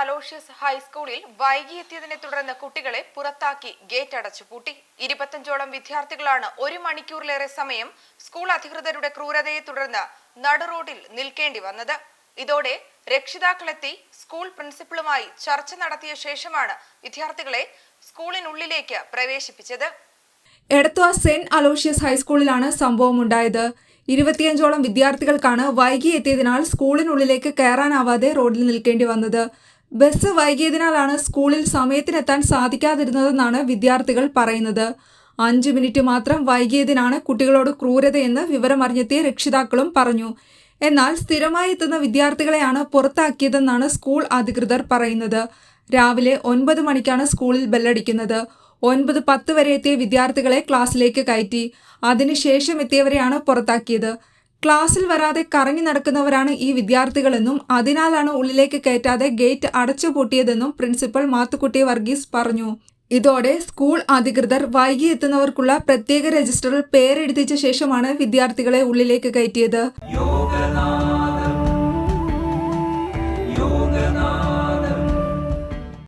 Aloysius ഹൈസ്കൂളിൽ വൈകി എത്തിയതിനെ തുടർന്ന് കുട്ടികളെ പുറത്താക്കി ഗേറ്റ് അടച്ചു പൂട്ടി. ഇരുപത്തഞ്ചോളം വിദ്യാർത്ഥികളാണ് ഒരു മണിക്കൂറിലേറെ സമയം സ്കൂൾ അധികൃതരുടെ ക്രൂരതയെ തുടർന്ന് നടുറോഡിൽ നിൽക്കേണ്ടി വന്നത്. ഇതോടെ രക്ഷിതാക്കളെത്തി സ്കൂൾ പ്രിൻസിപ്പളുമായി ചർച്ച നടത്തിയ ശേഷമാണ് വിദ്യാർത്ഥികളെ സ്കൂളിനുള്ളിലേക്ക് പ്രവേശിപ്പിച്ചത്. എടത്വ സെന്റ് അലോഷ്യസ് ഹൈസ്കൂളിലാണ് സംഭവമുണ്ടായത്. ഇരുപത്തിയഞ്ചോളം വിദ്യാർത്ഥികൾക്കാണ് വൈകി എത്തിയതിനാൽ സ്കൂളിനുള്ളിലേക്ക് കയറാനാവാതെ റോഡിൽ നിൽക്കേണ്ടി വന്നത്. ബസ് വൈകിയതിനാലാണ് സ്കൂളിൽ സമയത്തിനെത്താൻ സാധിക്കാതിരുന്നതെന്നാണ് വിദ്യാർത്ഥികൾ പറയുന്നത്. അഞ്ചു മിനിറ്റ് മാത്രം വൈകിയതിനാണ് കുട്ടികളോട് ക്രൂരതയെന്ന് വിവരമറിഞ്ഞെത്തിയ രക്ഷിതാക്കളും പറഞ്ഞു. എന്നാൽ സ്ഥിരമായി എത്തുന്ന വിദ്യാർത്ഥികളെയാണ് പുറത്താക്കിയതെന്നാണ് സ്കൂൾ അധികൃതർ പറയുന്നത്. രാവിലെ ഒൻപത് മണിക്കാണ് സ്കൂളിൽ ബെല്ലടിക്കുന്നത്. ഒൻപത് പത്ത് വരെ എത്തിയ വിദ്യാർത്ഥികളെ ക്ലാസ്സിലേക്ക് കയറ്റി. അതിനുശേഷം എത്തിയവരെയാണ് പുറത്താക്കിയത്. ക്ലാസ്സിൽ വരാതെ കറങ്ങി നടക്കുന്നവരാണ് ഈ വിദ്യാർത്ഥികളെന്നും അതിനാലാണ് ഉള്ളിലേക്ക് കയറ്റാതെ ഗേറ്റ് അടച്ചുപൂട്ടിയതെന്നും പ്രിൻസിപ്പൽ മാത്തുക്കുട്ടി വർഗീസ് പറഞ്ഞു. ഇതോടെ സ്കൂൾ അധികൃതർ വൈകി എത്തുന്നവർക്കുള്ള പ്രത്യേക രജിസ്റ്ററിൽ പേരെടുത്തിച്ച ശേഷമാണ് വിദ്യാർത്ഥികളെ ഉള്ളിലേക്ക് കയറ്റിയത്.